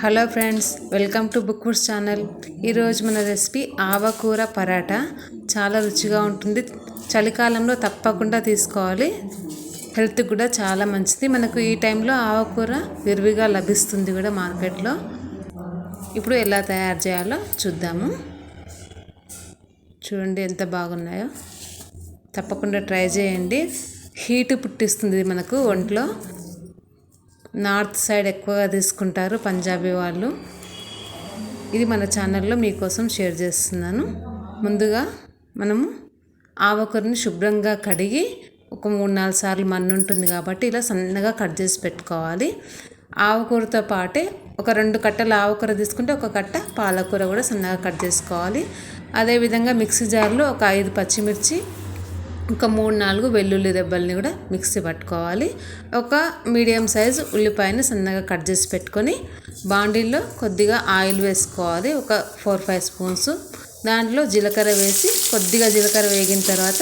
Hello friends welcome to book verse channel. ఈరోజు మన recipe ఆవకూర paratha. చాలా రుచిగా ఉంటుంది. చలికాలంలో తప్పకుండా తీసుకోవాలి. హెల్త్కి కూడా చాలా మంచిది. మనకు ఈ టైంలో ఆవకూర విరివిగా లభిస్తుంది కూడా మార్కెట్లో. ఇప్పుడు ఎలా తయారు చేయాలో చూద్దాము. చూడండి ఎంత బాగున్నాయో. తప్పకుండా ట్రై చేయండి. హీట్ పుట్టిస్తుంది మనకు ఒంట్లో. నార్త్ సైడ్ ఎక్కువగా తీసుకుంటారు పంజాబీ వాళ్ళు. ఇది మన ఛానల్లో మీకోసం షేర్ చేస్తున్నాను. ముందుగా మనము ఆవకూరని శుభ్రంగా కడిగి ఒక మూడు నాలుగు సార్లు మన్ను ఉంటుంది కాబట్టి ఇలా సన్నగా కట్ చేసి పెట్టుకోవాలి. ఆవకూరతో పాటే ఒక రెండు కట్టలు ఆవకూర తీసుకుంటే ఒక కట్ట పాలకూర కూడా సన్నగా కట్ చేసుకోవాలి. అదేవిధంగా మిక్సీ జార్లో ఒక ఐదు పచ్చిమిర్చి ఒక మూడు నాలుగు వెల్లుల్లి దెబ్బల్ని కూడా మిక్సీ పట్టుకోవాలి. ఒక మీడియం సైజు ఉల్లిపాయని సన్నగా కట్ చేసి పెట్టుకొని బాండీల్లో కొద్దిగా ఆయిల్ వేసుకోవాలి ఒక ఫోర్ ఫైవ్ స్పూన్స్. దాంట్లో జీలకర్ర వేసి కొద్దిగా జీలకర్ర వేగిన తర్వాత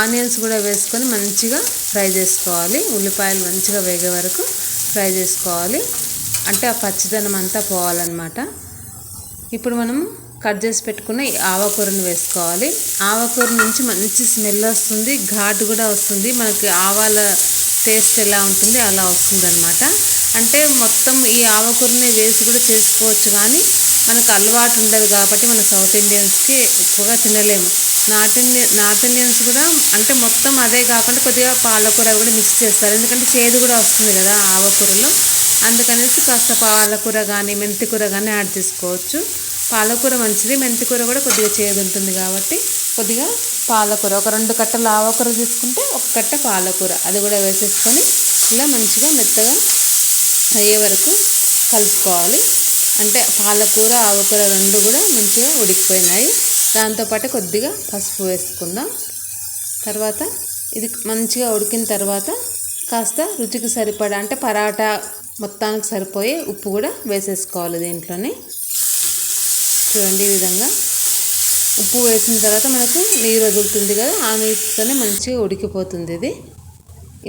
ఆనియన్స్ కూడా వేసుకొని మంచిగా ఫ్రై చేసుకోవాలి. ఉల్లిపాయలు మంచిగా వేగే వరకు ఫ్రై చేసుకోవాలి. అంటే ఆ పచ్చిదనం అంతా పోవాలన్నమాట. ఇప్పుడు మనం కట్ చేసి పెట్టుకున్న ఈ ఆవకూరని వేసుకోవాలి. ఆవకూర నుంచి మంచి స్మెల్ వస్తుంది ఘాటు కూడా వస్తుంది. మనకి ఆవాల టేస్ట్ ఎలా ఉంటుంది అలా వస్తుంది అనమాట అంటే మొత్తం ఈ ఆవకూరని వేసి కూడా చేసుకోవచ్చు కానీ మనకు అలవాటు ఉండదు కాబట్టి మన సౌత్ ఇండియన్స్కి ఎక్కువగా తినలేము. నార్త్ ఇండియన్ నార్త్ ఇండియన్స్ కూడా అంటే మొత్తం అదే కాకుండా కొద్దిగా పాలకూర కూడా మిక్స్ చేస్తారు. ఎందుకంటే చేదు కూడా వస్తుంది కదా ఆవకూరలో. అందుకనేసి కాస్త పాలకూర కానీ మెంతికూర కానీ యాడ్ చేసుకోవచ్చు. పాలకూర మంచిది మెంతికూర కూడా కొద్దిగా చేదు ఉంటుంది కాబట్టి కొద్దిగా పాలకూర. ఒక రెండు కట్టలు ఆవకూర తీసుకుంటే ఒక కట్ట పాలకూర. అది కూడా వేసేసుకొని ఇలా మంచిగా మెత్తగా అయ్యే వరకు కలుపుకోవాలి. అంటే పాలకూర ఆవకూర రెండు కూడా మంచిగా ఉడికిపోయినాయి. దాంతోపాటు కొద్దిగా పసుపు వేసుకుందాం. తర్వాత ఇది మంచిగా ఉడికిన తర్వాత కాస్త రుచికి సరిపడా అంటే పరాటా మొత్తానికి సరిపోయే ఉప్పు కూడా వేసేసుకోవాలి దీంట్లోనే. చూడండి ఈ విధంగా. ఉప్పు వేసిన తర్వాత మనకు నీరు వదులుతుంది కదా ఆ నీరుతోనే మంచిగా ఉడికిపోతుంది ఇది.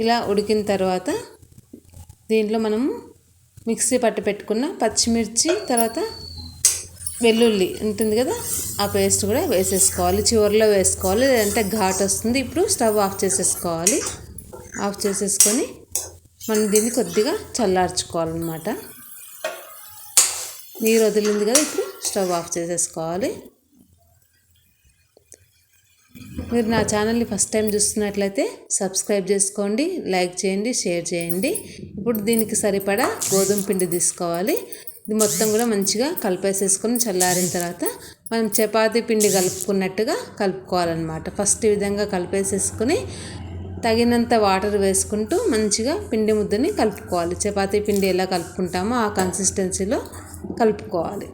ఇలా ఉడికిన తర్వాత దీంట్లో మనము మిక్సీ పట్టి పెట్టుకున్న పచ్చిమిర్చి తర్వాత వెల్లుల్లి ఉంటుంది కదా ఆ పేస్ట్ కూడా వేసేసుకోవాలి. చివరిలో వేసుకోవాలి లేదంటే ఘాట్ వస్తుంది. ఇప్పుడు స్టవ్ ఆఫ్ చేసేసుకోవాలి. ఆఫ్ చేసేసుకొని మనం దీన్ని కొద్దిగా చల్లార్చుకోవాలన్నమాట. నీరు వదిలింది కదా ఇప్పుడు. స్టవ్ ఆఫ్ చేసేసుకోవాలి. మీరు నా ఛానల్ని ఫస్ట్ టైం చూస్తున్నట్లయితే సబ్స్క్రైబ్ చేసుకోండి లైక్ చేయండి షేర్ చేయండి. ఇప్పుడు దీనికి సరిపడా గోధుమ పిండి తీసుకోవాలి. ఇది మొత్తం కూడా మంచిగా కలిపేసేసుకొని చల్లారిన తర్వాత మనం చపాతీ పిండి కలుపుకున్నట్టుగా కలుపుకోవాలన్నమాట. ఫస్ట్ ఈ విధంగా కలిపేసేసుకొని తగినంత వాటర్ వేసుకుంటూ మంచిగా పిండి ముద్దని కలుపుకోవాలి. చపాతీ పిండి ఎలా కలుపుకుంటామో ఆ కన్సిస్టెన్సీలో కలుపుకోవాలి.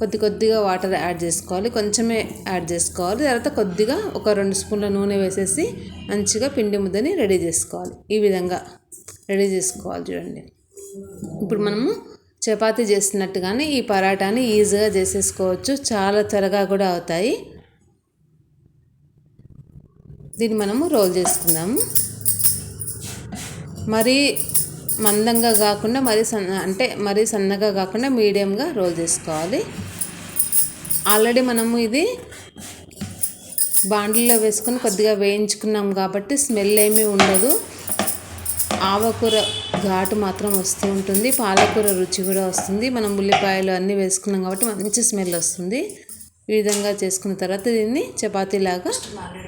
కొద్ది కొద్దిగా వాటర్ యాడ్ చేసుకోవాలి. కొంచెమే యాడ్ చేసుకోవాలి. తర్వాత కొద్దిగా ఒక రెండు స్పూన్ల నూనె వేసేసి మంచిగా పిండి ముద్దని రెడీ చేసుకోవాలి. ఈ విధంగా రెడీ చేసుకోవాలి చూడండి. ఇప్పుడు మనము చపాతీ చేస్తున్నట్టుగానే ఈ పరాటాని ఈజీగా చేసేసుకోవచ్చు. చాలా త్వరగా కూడా అవుతాయి. దీన్ని మనము రోల్ చేసుకుందాము. మరీ మందంగా కాకుండా మరీ సన్న అంటే మరీ సన్నగా కాకుండా మీడియంగా రోల్ చేసుకోవాలి. ఆల్రెడీ మనము ఇది బాండ్లో వేసుకొని కొద్దిగా వేయించుకున్నాం కాబట్టి స్మెల్ ఏమీ ఉండదు. ఆవకూర ఘాటు మాత్రం వస్తూ ఉంటుంది. పాలకూర రుచి కూడా వస్తుంది. మనం ఉల్లిపాయలు అన్నీ వేసుకున్నాం కాబట్టి మంచి స్మెల్ వస్తుంది. ఈ విధంగా చేసుకున్న తర్వాత దీన్ని చపాతీలాగా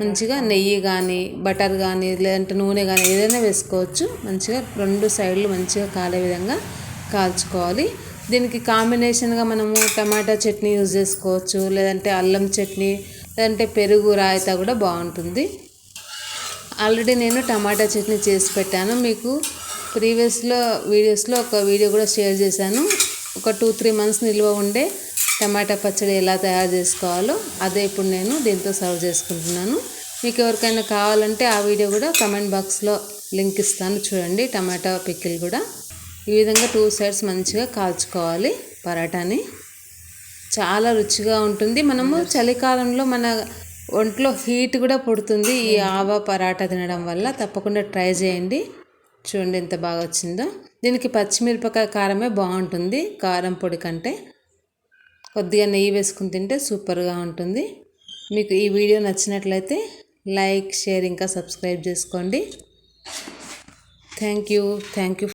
మంచిగా నెయ్యి కానీ బటర్ కానీ లేదంటే నూనె కానీ ఏదైనా వేసుకోవచ్చు. మంచిగా రెండు సైడ్లు మంచిగా కాలే విధంగా కాల్చుకోవాలి. దీనికి కాంబినేషన్గా మనము టమాటా చట్నీ యూజ్ చేసుకోవచ్చు. లేదంటే అల్లం చట్నీ లేదంటే పెరుగు రాయితా కూడా బాగుంటుంది. ఆల్రెడీ నేను టమాటా చట్నీ చేసి పెట్టాను. మీకు ప్రీవియస్లో వీడియోస్లో ఒక వీడియో కూడా షేర్ చేశాను. ఒక టూ త్రీ మంత్స్ నిల్వ ఉండే టమాటా పచ్చడి ఎలా తయారు చేసుకోవాలో అదే ఇప్పుడు నేను దీంతో సర్వ్ చేసుకుంటున్నాను. మీకు ఎవరికైనా కావాలంటే ఆ వీడియో కూడా కమెంట్ బాక్స్లో లింక్ ఇస్తాను. చూడండి టమాటా పిక్కిల్ కూడా. ఈ విధంగా టూ సైడ్స్ మంచిగా కాల్చుకోవాలి పరాటాని. చాలా రుచిగా ఉంటుంది. మనము చలికాలంలో మన ఒంట్లో హీట్ కూడా పుడుతుంది. ఈ ఆవ పరాటా తినడం వల్ల తప్పకుండా ట్రై చేయండి. చూడండి ఎంత బాగా వచ్చిందో. దీనికి పచ్చిమిరపకాయ కారమే బాగుంటుంది. కారం పొడి కంటే. కొద్దిగా నెయ్యి వేసుకుని తింటే సూపర్గా ఉంటుంది. మీకు ఈ వీడియో నచ్చినట్లయితే లైక్ షేర్ ఇంకా సబ్స్క్రైబ్ చేసుకోండి. Thank you. Thank you.